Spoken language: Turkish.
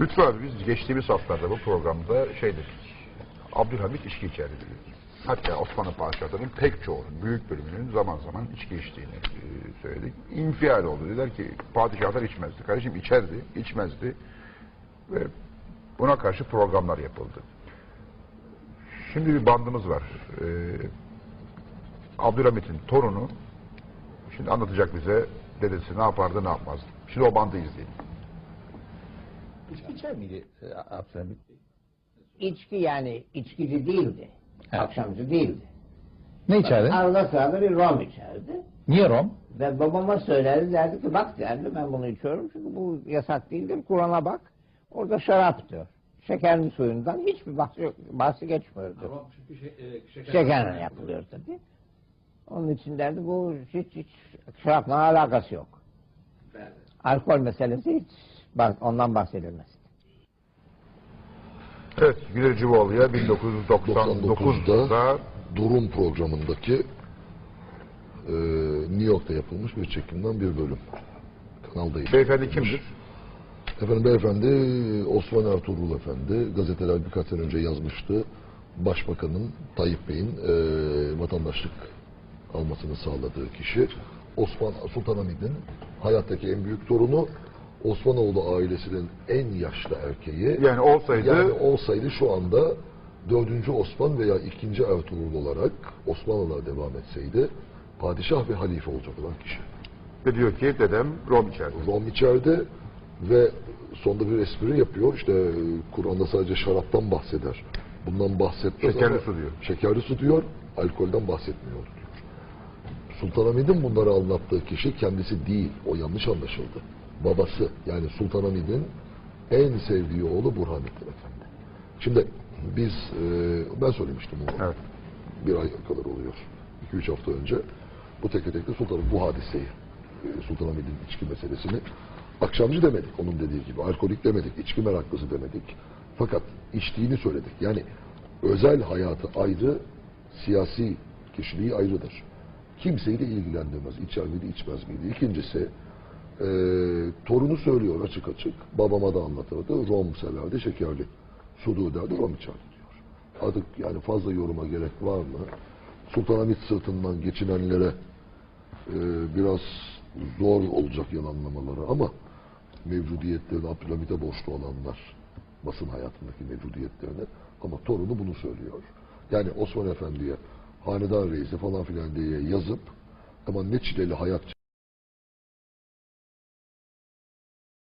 Lütfü abi biz geçtiğimiz haftalarda bu programda şey dedik. Abdülhamit içki içerdi. Hatta Osmanlı padişahlarının pek çoğunun, büyük bölümünün zaman zaman içki içtiğini e, söyledik. İnfial oldu. Dediler ki padişahlar içmezdi. Kardeşim içerdi, içmezdi. Ve buna karşı programlar yapıldı. Şimdi bir bandımız var. E, Abdülhamit'in torunu şimdi anlatacak bize dedesi ne yapardı ne yapmazdı. Şimdi o bandı izleyelim. İçki içer miydi e, Abdülhamit? İçki yani içkici değildi. Evet. Akşamcı değildi. Ne içerdi? Arada sırada bir rom içerdi. Niye Rom? Ve babama söylerdi derdi ki bak derdi ben bunu içiyorum çünkü bu yasak değildir. Kur'an'a bak. Orada şarap diyor. Şekerin suyundan hiçbir bahsi, bahsi geçmiyordu. çünkü şey, şeker... Şekerle yapılıyor tabii. Onun için derdi bu hiç hiç şarapla alakası yok. Alkol meselesi hiç bak- ondan bahsedilmez. Evet, Güler Civoğlu'ya 1999'da Durum programındaki e, New York'ta yapılmış bir çekimden bir bölüm. Kanalda beyefendi kimdir? Efendim beyefendi Osman Ertuğrul Efendi gazeteler birkaç sene önce yazmıştı. Başbakanın Tayyip Bey'in e, vatandaşlık almasını sağladığı kişi. Osman Sultanahmet'in hayattaki en büyük torunu Osmanoğlu ailesinin en yaşlı erkeği. Yani olsaydı Yani olsaydı şu anda 4. Osman veya 2. Ertuğrul olarak Osmanlılar devam etseydi padişah ve halife olacak olan kişi. de diyor ki dedem rom içerdi. Rom içeride ve sonda bir espri yapıyor. İşte e, Kur'an'da sadece şaraptan bahseder. Bundan bahsetmez Şekerli ama su diyor. Şekerli su diyor, alkolden bahsetmiyor diyor. Sultanahmet'in bunları anlattığı kişi kendisi değil. O yanlış anlaşıldı. Babası yani Sultanahmet'in en sevdiği oğlu Burhanettin Efendi. Şimdi biz, e, ben söylemiştim onu. Evet. Bir ay kadar oluyor. 2-3 hafta önce bu teke tekte Sultan'ın bu hadiseyi, e, Sultanahmet'in içki meselesini akşamcı demedik onun dediği gibi. Alkolik demedik, içki meraklısı demedik. Fakat içtiğini söyledik. Yani özel hayatı ayrı, siyasi kişiliği ayrıdır. Kimseyi de ilgilendirmez. İçer miydi, içmez miydi? İkincisi, e, torunu söylüyor açık açık. Babama da anlatırdı. Rom severdi, şekerli. Sudu derdi, rom içerdi diyor. Artık yani fazla yoruma gerek var mı? Sultanahmet sırtından geçinenlere e, biraz zor olacak yalanlamaları ama mevcudiyetlerini Abdülhamit'e borçlu olanlar basın hayatındaki mevcudiyetlerini ama torunu bunu söylüyor. Yani Osman Efendi'ye hanedan reisi falan filan diye yazıp ama ne çileli hayat